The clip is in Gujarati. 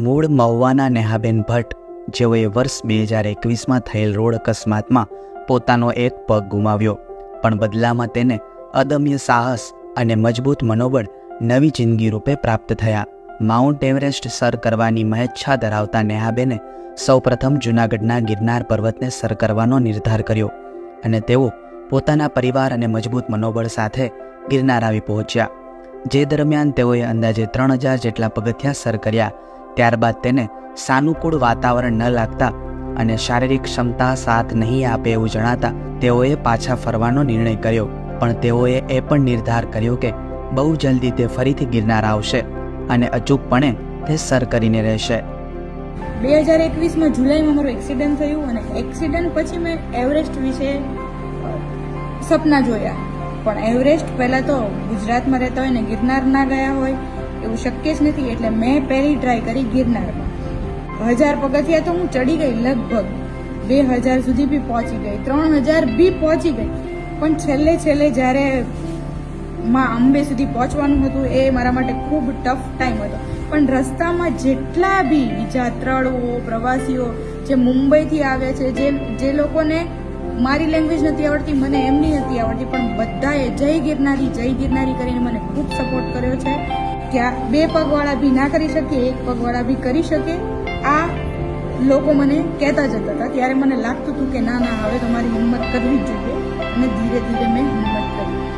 મૂળ મહુવાના નેહાબેન ભટ્ટ, જેઓએ વર્ષ બે હજાર એકવીસમાં થયેલ રોડ અકસ્માતમાં પોતાનો એક પગ ગુમાવ્યો. પણ બદલામાં તેને અદમ્ય સાહસ અને મજબૂત મનોબળ નવી જિંદગી રૂપે પ્રાપ્ત થયા. માઉન્ટ એવરેસ્ટ સર કરવાની મહેચ્છા ધરાવતા નેહાબેને સૌપ્રથમ જૂનાગઢના ગિરનાર પર્વતને સર કરવાનો નિર્ધાર કર્યો અને તેઓ પોતાના પરિવાર અને મજબૂત મનોબળ સાથે ગિરનાર આવી પહોંચ્યા. જે દરમિયાન તેઓએ અંદાજે ત્રણ હજાર જેટલા પગથિયાં સર કર્યા ત્યારબાદ તેને સાનુકૂળ વાતાવરણ ન લાગતા અને શારીરિક ક્ષમતા સાથ નહીં આપે એવું જણાતા તેઓએ પાછા ફરવાનો નિર્ણય કર્યો. પણ તેઓએ એ પણ નિર્ધાર કર્યો કે બહુ જલ્દી તે ફરીથી ગિરનાર આવશે અને અચૂકપણે તે સર કરીને રહેશે. બે હજાર એકવીસમાં જુલાઈમાં મારું એક્સિડન્ટ થયું અને એક્સિડન્ટ પછી મેં એવરેસ્ટ વિશે સપના જોયા. પણ એવરેસ્ટ પહેલાં તો ગુજરાતમાં રહેતા હોય ને ગિરનાર ના ગયા હોય એવું શક્ય જ નથી, એટલે મેં પહેલી ટ્રાય કરી ગિરનારમાં. હજાર પગથિયા તો હું ચડી ગઈ લગભગ. બે હજાર સુધી બી પહોંચી ગઈ, ત્રણ હજાર બી પહોંચી ગઈ. પણ છેલ્લે છેલ્લે જ્યારે માં અંબે સુધી પહોંચવાનું હતું, એ મારા માટે ખૂબ ટફ ટાઈમ હતો. પણ રસ્તામાં જેટલા બી યાત્રાળુઓ પ્રવાસીઓ જે મુંબઈથી આવે છે, જે જે લોકોને મારી લેંગ્વેજ નથી આવડતી, મને એમની નથી આવડતી, પણ બધાએ જય ગિરનારી જય ગિરનારી કરીને મને ખૂબ સપોર્ટ કર્યો છે. ત્યાં બે પગવાળા બી ના કરી શકે, એક પગવાળા બી કરી શકે. આ લોકો મને કહેતા જતા હતા. ત્યારે મને લાગતું હતું કે ના ના, હવે તમારી હિંમત કરવી જ જોઈએ. અને ધીરે ધીરે મેં હિંમત કરી.